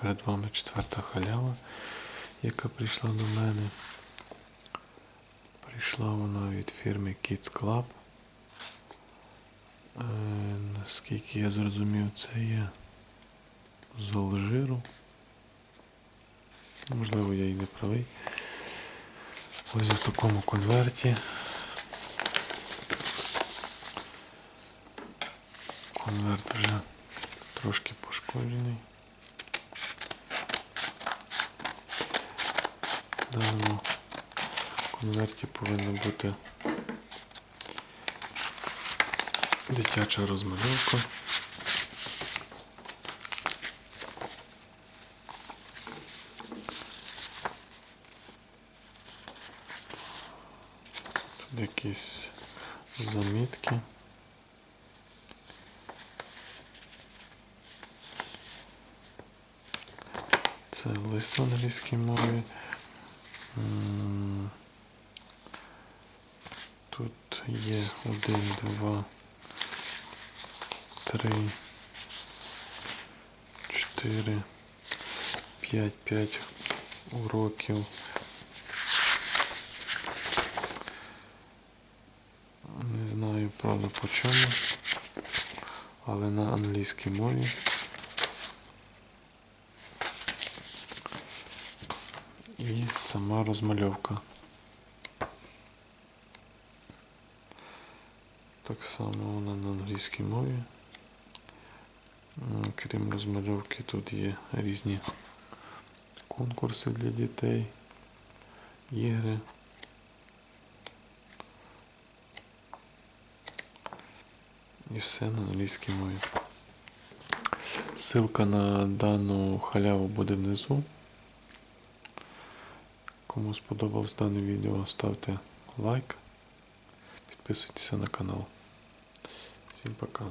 Перед вами четверта халява, яка прийшла до мене. Прийшла вона від фірми Kids Club. Е, наскільки я зрозумів, це є з Алжиру. Можливо, я і не правий. Ось в такому конверті. Конверт вже трошки пошкоджений. Даному конверті повинна бути дитяча розмальовка. Тут якісь замітки. Це лист на англійській мові. Тут є один, два, три, чотири, п'ять, п'ять уроків. Не знаю, правда, по чому, але на англійській мові. І сама розмальовка. Так само вона на англійській мові. Крім розмальовки, тут є різні конкурси для дітей, ігри. І все на англійській мові. Ссылка на дану халяву буде внизу. Кому сподобалось дане відео, ставте лайк, підписуйтесь на канал. Всім пока.